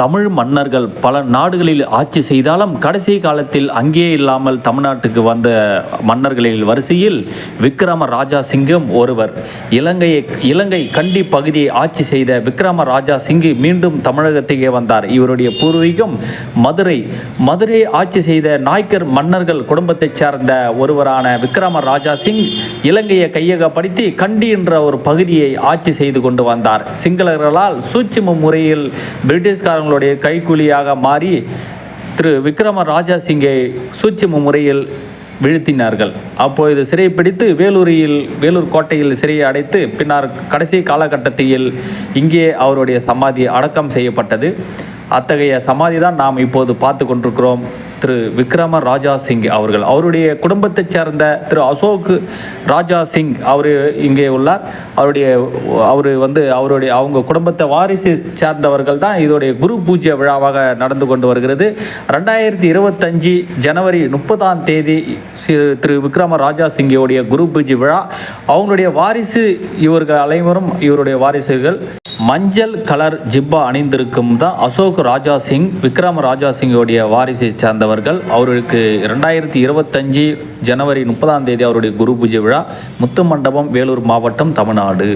தமிழ் மன்னர்கள் பல நாடுகளில் ஆட்சி செய்தாலும் கடைசி காலத்தில் அங்கே இல்லாமல் தமிழ்நாட்டுக்கு வந்த மன்னர்களில் வரிசையில் விக்ரம ராஜா சிங்கம் ஒருவர். இலங்கையை இலங்கை கண்டி பகுதியை ஆட்சி செய்த விக்ரம ராஜா சிங்கு மீண்டும் தமிழகத்துக்கே வந்தார். இவருடைய பூர்வீகம் மதுரை. மதுரையை ஆட்சி செய்த நாய்க்கர் மன்னர்கள் குடும்பத்தைச் சேர்ந்த ஒருவரான விக்ரம ராஜா சிங் இலங்கையை கையகப்படுத்தி கண்டி என்ற ஒரு பகுதியை ஆட்சி செய்து கொண்டு வந்தார். சிங்களர்களால் சூட்சும முறையில் பிரிட்டிஷ்காரங்களுடைய கைக்கூலியாக மாறி திரு விக்ரம ராஜா சிங்கை சூட்சும முறையில் வீழ்த்தினார்கள். அப்பொழுது சிறைப்பிடித்து வேலூரில் வேலூர் கோட்டையில் சிறையை அடைத்து பின்னர் கடைசி காலகட்டத்தில் இங்கே அவருடைய சமாதி அடக்கம் செய்யப்பட்டது. அத்தகைய சமாதி தான் நாம் இப்போது பார்த்து கொண்டிருக்கிறோம். திரு விக்ரம ராஜா சிங் அவர்கள். அவருடைய குடும்பத்தைச் சேர்ந்த திரு அசோக் ராஜா சிங் அவர் இங்கே உள்ளார். அவருடைய அவர் வந்து அவருடைய அவங்க குடும்பத்தை வாரிசு சார்ந்தவர்கள் தான் இதோடைய குரு பூஜ்ய விழாவாக நடந்து கொண்டு வருகிறது. ரெண்டாயிரத்தி இருபத்தஞ்சி ஜனவரி முப்பதாம் தேதி திரு விக்ரம ராஜா சிங்கோடைய குரு பூஜை விழா. அவங்களுடைய வாரிசு இவர்கள் அனைவரும் இவருடைய வாரிசுகள். மஞ்சள் கலர் ஜிப்பா அணிந்திருக்கும் தான் அசோக் ராஜா சிங் விக்ரம ராஜா சிங்கோடைய வாரிசை சார்ந்தவர்கள். அவருக்கு ரெண்டாயிரத்தி இருபத்தஞ்சி ஜனவரி முப்பதாம் தேதி அவருடைய குரு பூஜை விழா முத்து மண்டபம் வேலூர் மாவட்டம் தமிழ்நாடு.